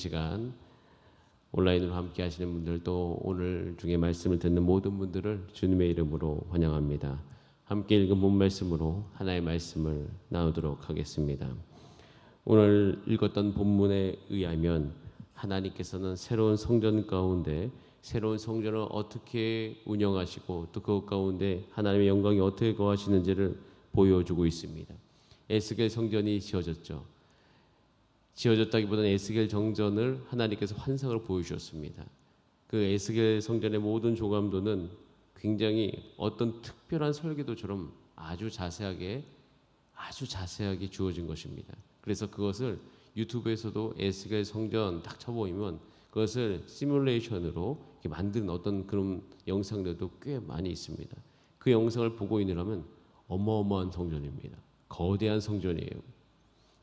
시간 온라인으로 함께 하시는 분들 또 오늘 중에 말씀을 듣는 모든 분들을 주님의 이름으로 환영합니다. 함께 읽은 본 말씀으로 하나의 말씀을 나누도록 하겠습니다. 오늘 읽었던 본문에 의하면 하나님께서는 새로운 성전 가운데 새로운 성전을 어떻게 운영하시고 또 그 가운데 하나님의 영광이 어떻게 거하시는지를 보여주고 있습니다. 에스겔 성전이 지어졌죠. 지어졌다기보다는 에스겔 정전을 하나님께서 환상을 보여주셨습니다. 그 에스겔 성전의 모든 조감도는 굉장히 어떤 특별한 설계도처럼 아주 자세하게 아주 자세하게 주어진 것입니다. 그래서 그것을 유튜브에서도 에스겔 성전 딱 쳐보이면 그것을 시뮬레이션으로 만든 어떤 그런 영상들도 꽤 많이 있습니다. 그 영상을 보고 있느라면 어마어마한 성전입니다. 거대한 성전이에요.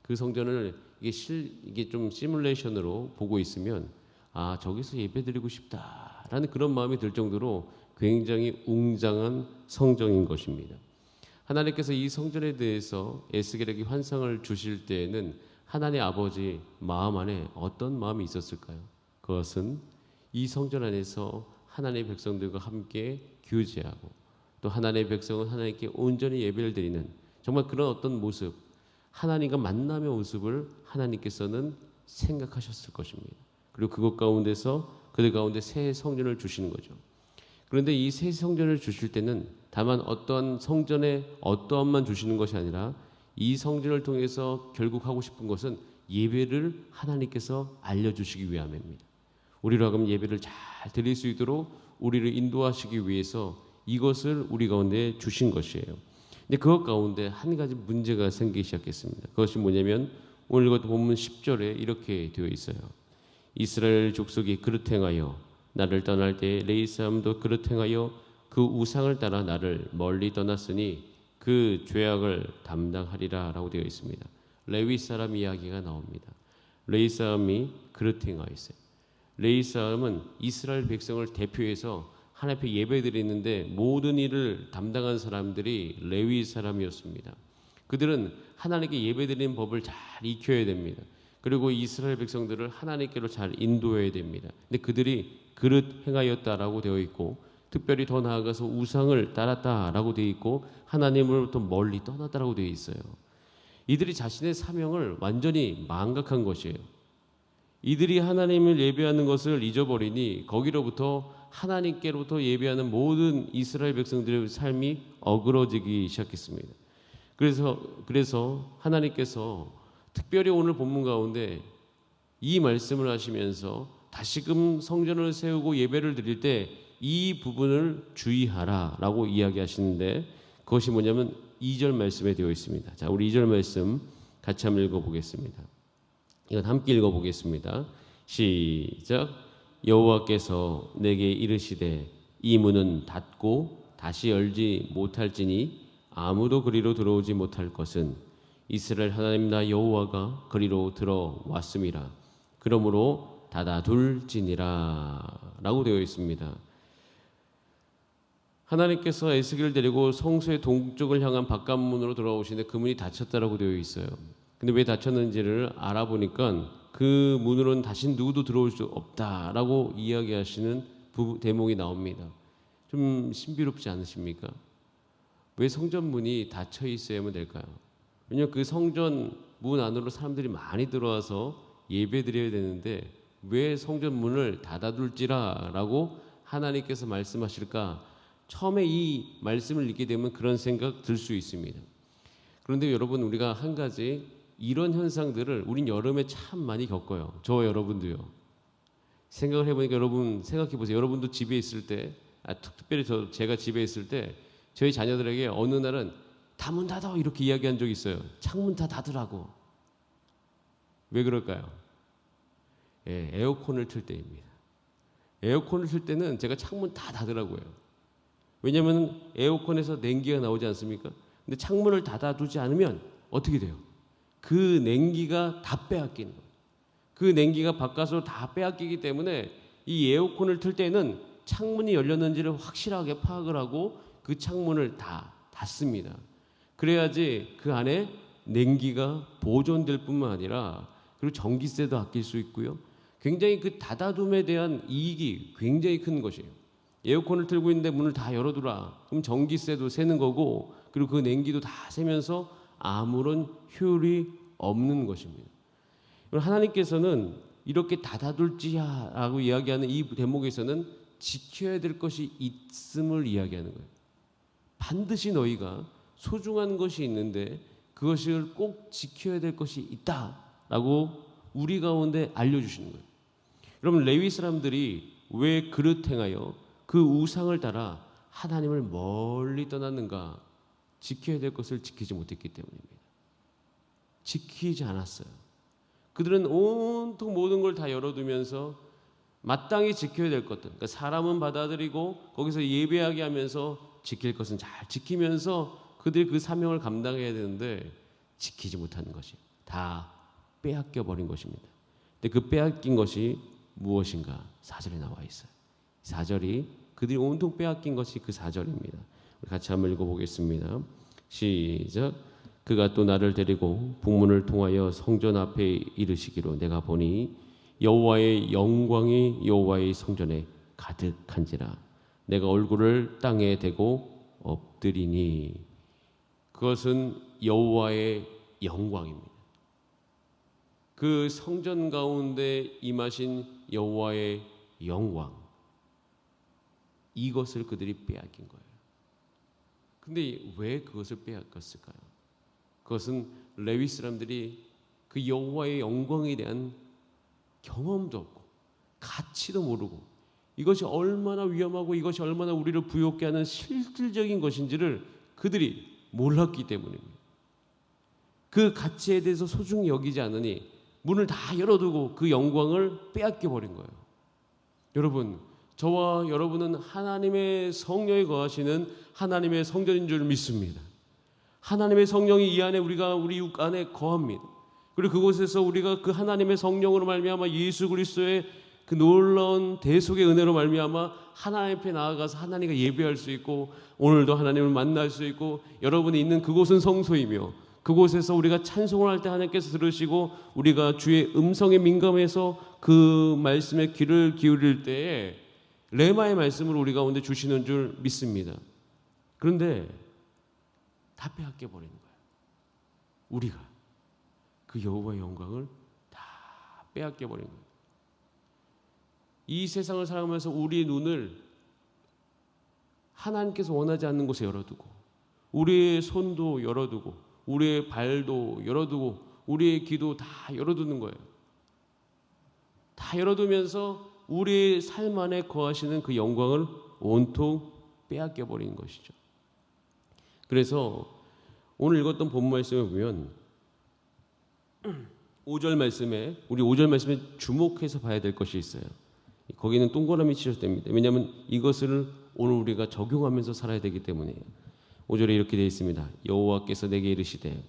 그 성전을 이게 실 이게 좀 시뮬레이션으로 보고 있으면 아 저기서 예배드리고 싶다라는 그런 마음이 들 정도로 굉장히 웅장한 성전인 것입니다. 하나님께서 이 성전에 대해서 에스겔에게 환상을 주실 때에는 하나님 아버지 마음 안에 어떤 마음이 있었을까요? 그것은 이 성전 안에서 하나님의 백성들과 함께 교제하고 또 하나님의 백성은 하나님께 온전히 예배를 드리는 정말 그런 어떤 모습 하나님과 만남의 모습을 하나님께서는 생각하셨을 것입니다. 그리고 그것 가운데서 그들 가운데 새 성전을 주시는 거죠. 그런데 이 새 성전을 주실 때는 다만 어떠한 성전에 어떠한만 주시는 것이 아니라 이 성전을 통해서 결국 하고 싶은 것은 예배를 하나님께서 알려주시기 위함입니다. 우리로 하여금 예배를 잘 드릴 수 있도록 우리를 인도하시기 위해서 이것을 우리 가운데 주신 것이에요. 근데 그것 가운데 한 가지 문제가 생기기 시작했습니다. 그것이 뭐냐면 오늘 이것 본문 10절에 이렇게 되어 있어요. 이스라엘 족속이 그릇 행하여 나를 떠날 때 레이 사람도 그릇 행하여 그 우상을 따라 나를 멀리 떠났으니 그 죄악을 담당하리라라고 되어 있습니다. 레위 사람 이야기가 나옵니다. 레이 사람이 그릇 행하였어요. 레이 사람은 이스라엘 백성을 대표해서 하나님 앞에 예배드리는데 모든 일을 담당한 사람들이 레위 사람이었습니다. 그들은 하나님께 예배드리는 법을 잘 익혀야 됩니다. 그리고 이스라엘 백성들을 하나님께로 잘 인도해야 됩니다. 근데 그들이 그릇 행하였다라고 되어 있고 특별히 더 나아가서 우상을 따랐다라고 되어 있고 하나님으로부터 멀리 떠났다라고 되어 있어요. 이들이 자신의 사명을 완전히 망각한 것이에요. 이들이 하나님을 예배하는 것을 잊어버리니 거기로부터 하나님께로부터 예배하는 모든 이스라엘 백성들의 삶이 어그러지기 시작했습니다. 그래서 그래서 하나님께서 특별히 오늘 본문 가운데 이 말씀을 하시면서 다시금 성전을 세우고 예배를 드릴 때 이 부분을 주의하라라고 이야기하시는데 그것이 뭐냐면 2절 말씀에 되어 있습니다. 자, 우리 2절 말씀 같이 한번 읽어 보겠습니다. 이건 함께 읽어 보겠습니다. 시작. 여호와께서 내게 이르시되 이 문은 닫고 다시 열지 못할지니 아무도 그리로 들어오지 못할 것은 이스라엘 하나님 나 여호와가 그리로 들어왔음이라. 그러므로 닫아둘지니라라고 되어 있습니다. 하나님께서 에스겔을 데리고 성소의 동쪽을 향한 바깥문으로 돌아오시는데 그 문이 닫혔다라고 되어 있어요. 근데 왜 닫혔는지를 알아보니까 그 문으로는 다시 누구도 들어올 수 없다라고 이야기하시는 부, 대목이 나옵니다. 좀 신비롭지 않으십니까? 왜 성전 문이 닫혀 있어야만 될까요? 왜냐하면 그 성전 문 안으로 사람들이 많이 들어와서 예배 드려야 되는데 왜 성전 문을 닫아둘지라라고 하나님께서 말씀하실까? 처음에 이 말씀을 읽게 되면 그런 생각 들 수 있습니다. 그런데 여러분 우리가 한 가지 이런 현상들을 우린 여름에 참 많이 겪어요. 저 여러분도요. 생각을 해보니까 여러분 생각해 보세요. 여러분도 집에 있을 때, 아, 특별히 저 제가 집에 있을 때 저희 자녀들에게 어느 날은 다 문 닫아 이렇게 이야기한 적 있어요. 창문 다 닫으라고. 왜 그럴까요? 예, 에어컨을 틀 때입니다. 에어컨을 틀 때는 제가 창문 다 닫으라고요. 왜냐하면 에어컨에서 냉기가 나오지 않습니까? 근데 창문을 닫아두지 않으면 어떻게 돼요? 그 냉기가 다 빼앗기는 거예요. 그 냉기가 바깥으로 다 빼앗기기 때문에 이 에어컨을 틀 때는 창문이 열렸는지를 확실하게 파악을 하고 그 창문을 다 닫습니다. 그래야지 그 안에 냉기가 보존될 뿐만 아니라 그리고 전기세도 아낄 수 있고요. 굉장히 그 닫아둠에 대한 이익이 굉장히 큰 것이에요. 에어컨을 틀고 있는데 문을 다 열어두라. 그럼 전기세도 새는 거고 그리고 그 냉기도 다 새면서 아무런 효율이 없는 것입니다. 하나님께서는 이렇게 닫아둘지라고 이야기하는 이 대목에서는 지켜야 될 것이 있음을 이야기하는 거예요. 반드시 너희가 소중한 것이 있는데 그것을 꼭 지켜야 될 것이 있다라고 우리 가운데 알려주시는 거예요. 여러분 레위 사람들이 왜 그릇 행하여 그 우상을 따라 하나님을 멀리 떠났는가? 지켜야 될 것을 지키지 못했기 때문입니다. 지키지 않았어요. 그들은 온통 모든 걸 다 열어두면서 마땅히 지켜야 될 것들, 그러니까 사람은 받아들이고 거기서 예배하게 하면서 지킬 것은 잘 지키면서 그들이 그 사명을 감당해야 되는데 지키지 못하는 것이 다 빼앗겨 버린 것입니다. 근데 그 빼앗긴 것이 무엇인가? 사절에 나와 있어요. 사절이 그들이 온통 빼앗긴 것이 그 사절입니다. 같이 한번 읽어보겠습니다. 시작. 그가 또 나를 데리고 북문을 통하여 성전 앞에 이르시기로 내가 보니 여호와의 영광이 여호와의 성전에 가득한지라 내가 얼굴을 땅에 대고 엎드리니 그것은 여호와의 영광입니다. 그 성전 가운데 임하신 여호와의 영광 이것을 그들이 빼앗긴 거예요. 근데 왜 그것을 빼앗겼을까요? 그것은 레위 사람들이 그 여호와의 영광에 대한 경험도 없고 가치도 모르고 이것이 얼마나 위험하고 이것이 얼마나 우리를 부욕게 하는 실질적인 것인지를 그들이 몰랐기 때문입니다. 그 가치에 대해서 소중히 여기지 않으니 문을 다 열어두고 그 영광을 빼앗겨 버린 거예요. 여러분, 저와 여러분은 하나님의 성령이 거하시는 하나님의 성전인 줄 믿습니다. 하나님의 성령이 이 안에 우리가 우리 육 안에 거합니다. 그리고 그곳에서 우리가 그 하나님의 성령으로 말미암아 예수 그리스도의 그 놀라운 대속의 은혜로 말미암아 하나님 앞에 나아가서 하나님과 예배할 수 있고 오늘도 하나님을 만날 수 있고 여러분이 있는 그곳은 성소이며 그곳에서 우리가 찬송을 할 때 하나님께서 들으시고 우리가 주의 음성에 민감해서 그 말씀에 귀를 기울일 때에 레마의 말씀을 우리 가운데 주시는 줄 믿습니다. 그런데 다 빼앗겨 버리는 거예요. 우리가 그 여호와의 영광을 다 빼앗겨 버린 거예요. 이 세상을 살아가면서 우리의 눈을 하나님께서 원하지 않는 곳에 열어두고 우리의 손도 열어두고 우리의 발도 열어두고 우리의 귀도 다 열어두는 거예요. 다 열어두면서 우리의 삶 안에 거하시는 그 영광을 온통 빼앗겨 버린 것이죠. 그래서 오늘 읽었던 본 말씀에 보면 5절 말씀에 우리 5절 말씀에 주목해서 봐야 될 것이 있어요. 거기는 동그라미 치셔도 됩니다. 왜냐하면 이것을 오늘 우리가 적용하면서 살아야 되기 때문이에요. 5절에 이렇게 되어 있습니다. 여호와께서 내게 이르시되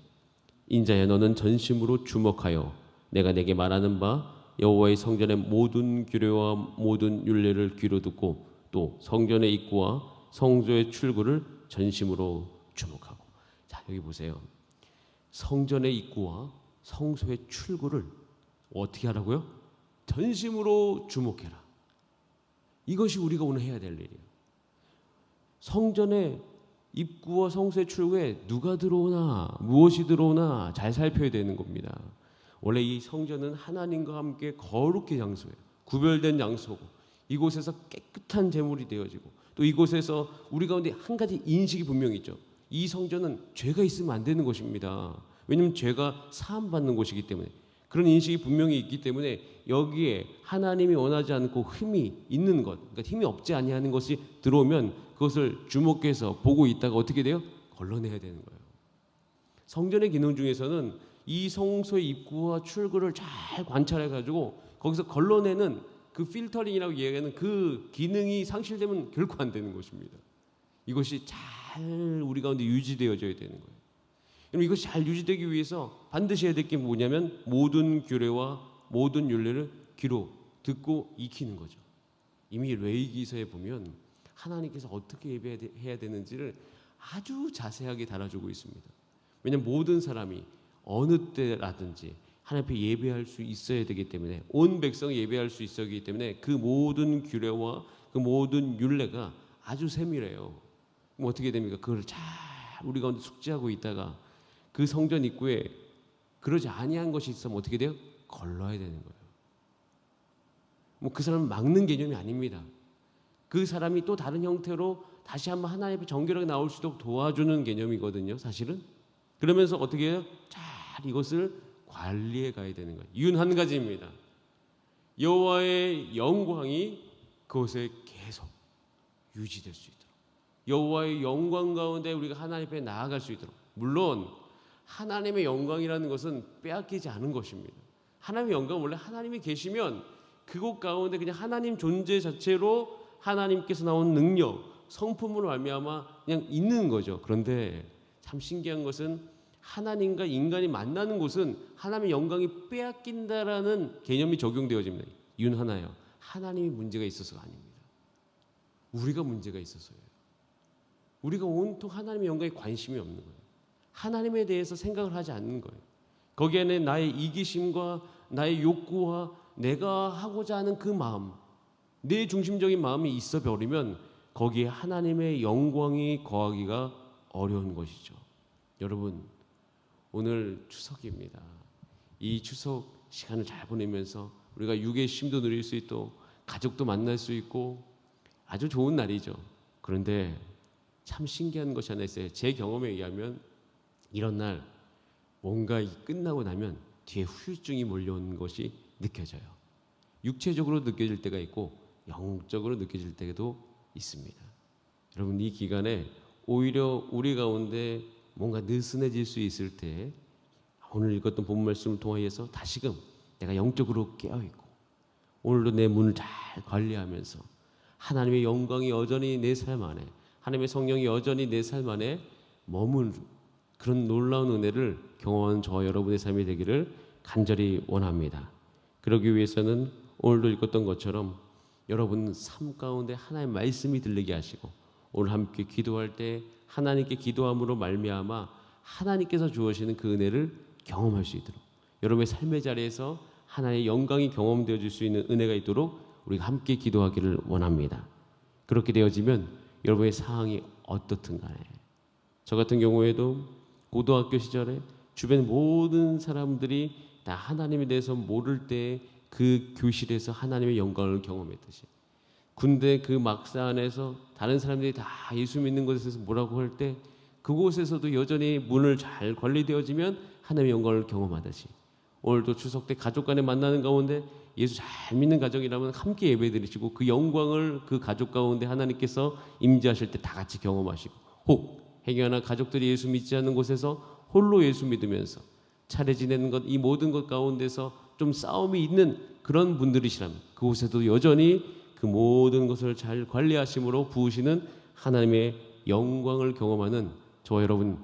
인자야 너는 전심으로 주목하여 내가 내게 말하는 바 여호와의 성전의 모든 규례와 모든 율례를 귀로 듣고 또 성전의 입구와 성소의 출구를 전심으로 주목하고 자 여기 보세요. 성전의 입구와 성소의 출구를 어떻게 하라고요? 전심으로 주목해라. 이것이 우리가 오늘 해야 될 일이에요. 성전의 입구와 성소의 출구에 누가 들어오나 무엇이 들어오나 잘 살펴야 되는 겁니다. 원래 이 성전은 하나님과 함께 거룩의 장소예요. 구별된 장소고 이곳에서 깨끗한 제물이 되어지고 또 이곳에서 우리 가운데 한 가지 인식이 분명히 있죠. 이 성전은 죄가 있으면 안 되는 것입니다. 왜냐하면 죄가 사함 받는 곳이기 때문에 그런 인식이 분명히 있기 때문에 여기에 하나님이 원하지 않고 힘이 있는 것, 그러니까 힘이 없지 아니하는 것이 들어오면 그것을 주목해서 보고 있다가 어떻게 돼요? 걸러내야 되는 거예요. 성전의 기능 중에서는 이 성소의 입구와 출구를 잘 관찰해 가지고 거기서 걸러내는 그 필터링이라고 이야기하는 그 기능이 상실되면 결코 안 되는 것입니다. 이것이 잘 우리 가운데 유지되어져야 되는 거예요. 그럼 이것이 잘 유지되기 위해서 반드시 해야 될 게 뭐냐면 모든 규례와 모든 윤례를 귀로 듣고 익히는 거죠. 이미 레이기서에 보면 하나님께서 어떻게 예배해야 되는지를 아주 자세하게 달아주고 있습니다. 왜냐하면 모든 사람이 어느 때라든지 하나님 앞에 예배할 수 있어야 되기 때문에 온 백성 예배할 수 있어야 하기 때문에 그 모든 규례와 그 모든 율례가 아주 세밀해요. 그럼 어떻게 됩니까? 그걸 잘 우리 가운데 숙지하고 있다가 그 성전 입구에 그러지 아니한 것이 있으면 어떻게 돼요? 걸러야 되는 거예요. 뭐 그 사람을 막는 개념이 아닙니다. 그 사람이 또 다른 형태로 다시 한번 하나님의 정결하게 나올 수 있도록 도와주는 개념이거든요. 사실은 그러면서 어떻게 해요? 잘 이것을 관리해 가야 되는 거예요. 이유는 한 가지입니다. 여호와의 영광이 그곳에 계속 유지될 수 있도록 여호와의 영광 가운데 우리가 하나님 앞에 나아갈 수 있도록 물론 하나님의 영광이라는 것은 빼앗기지 않은 것입니다. 하나님의 영광 원래 하나님이 계시면 그곳 가운데 그냥 하나님 존재 자체로 하나님께서 나온 능력, 성품으로 말미암아 그냥 있는 거죠. 그런데 참 신기한 것은 하나님과 인간이 만나는 곳은 하나님의 영광이 빼앗긴다라는 개념이 적용되어집니다. 이유는 하나예요. 하나님이 문제가 있어서가 아닙니다. 우리가 문제가 있어서예요. 우리가 온통 하나님의 영광에 관심이 없는 거예요. 하나님에 대해서 생각을 하지 않는 거예요. 거기에는 나의 이기심과 나의 욕구와 내가 하고자 하는 그 마음, 내 중심적인 마음이 있어 버리면 거기에 하나님의 영광이 거하기가 어려운 것이죠. 여러분, 오늘 추석입니다. 이 추석 시간을 잘 보내면서 우리가 육의 쉼도 누릴 수 있고 가족도 만날 수 있고 아주 좋은 날이죠. 그런데 참 신기한 것이 하나 있어요. 제 경험에 의하면 이런 날 뭔가 이 끝나고 나면 뒤에 후유증이 몰려오는 것이 느껴져요. 육체적으로 느껴질 때가 있고 영적으로 느껴질 때도 있습니다. 여러분 이 기간에 오히려 우리 가운데 뭔가 느슨해질 수 있을 때 오늘 읽었던 본 말씀을 통하여서 다시금 내가 영적으로 깨어 있고 오늘도 내 문을 잘 관리하면서 하나님의 영광이 여전히 내 삶 안에 하나님의 성령이 여전히 내 삶 안에 머문 그런 놀라운 은혜를 경험하는 저와 여러분의 삶이 되기를 간절히 원합니다. 그러기 위해서는 오늘도 읽었던 것처럼 여러분 삶 가운데 하나님의 말씀이 들리게 하시고 오늘 함께 기도할 때 하나님께 기도함으로 말미암아 하나님께서 주어지는 그 은혜를 경험할 수 있도록 여러분의 삶의 자리에서 하나님의 영광이 경험되어 질 수 있는 은혜가 있도록 우리가 함께 기도하기를 원합니다. 그렇게 되어지면 여러분의 상황이 어떻든 간에 저 같은 경우에도 고등학교 시절에 주변 모든 사람들이 다 하나님에 대해서 모를 때 그 교실에서 하나님의 영광을 경험했듯이 군대 그 막사 안에서 다른 사람들이 다 예수 믿는 곳에서 뭐라고 할 때 그곳에서도 여전히 문을 잘 관리되어지면 하나님의 영광을 경험하듯이 오늘도 추석 때 가족 간에 만나는 가운데 예수 잘 믿는 가정이라면 함께 예배드리시고 그 영광을 그 가족 가운데 하나님께서 임재하실 때 다 같이 경험하시고 혹 행여나 가족들이 예수 믿지 않는 곳에서 홀로 예수 믿으면서 차례 지내는 것 이 모든 것 가운데서 좀 싸움이 있는 그런 분들이시라면 그곳에도 여전히 그 모든 것을 잘 관리하심으로 부으시는 하나님의 영광을 경험하는 저와 여러분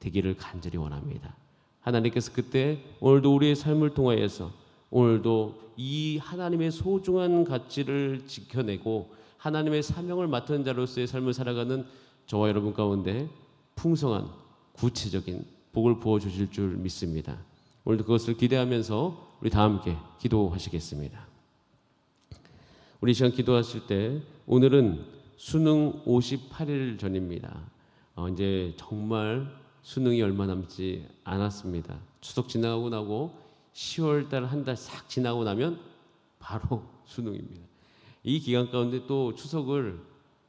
되기를 간절히 원합니다. 하나님께서 그때 오늘도 우리의 삶을 통하여서 오늘도 이 하나님의 소중한 가치를 지켜내고 하나님의 사명을 맡은 자로서의 삶을 살아가는 저와 여러분 가운데 풍성한 구체적인 복을 부어 주실 줄 믿습니다. 오늘도 그것을 기대하면서 우리 다 함께 기도하시겠습니다. 우리 시간 기도하실 때 오늘은 수능 58일 전입니다. 어, 이제 정말 수능이 얼마 남지 않았습니다. 추석 지나고 나고 10월 달 한 달 싹 지나고 나면 바로 수능입니다. 이 기간 가운데 또 추석을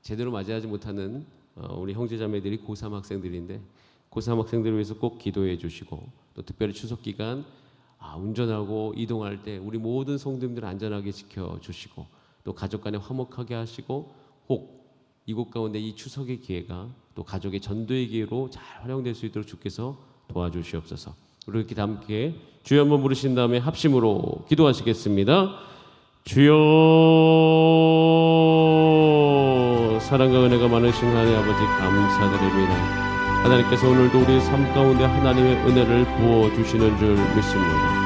제대로 맞이하지 못하는 어, 우리 형제자매들이 고3 학생들인데 고3 학생들을 위해서 꼭 기도해 주시고 또 특별히 추석 기간 아, 운전하고 이동할 때 우리 모든 성도님들 안전하게 지켜 주시고 또 가족 간에 화목하게 하시고 혹 이곳 가운데 이 추석의 기회가 또 가족의 전도의 기회로 잘 활용될 수 있도록 주께서 도와주시옵소서. 우리 이렇게 다 함께 주여 한번 부르신 다음에 합심으로 기도하시겠습니다. 주여 사랑과 은혜가 많으신 하나님 아버지 감사드립니다. 하나님께서 오늘도 우리 삶 가운데 하나님의 은혜를 부어 주시는 줄 믿습니다.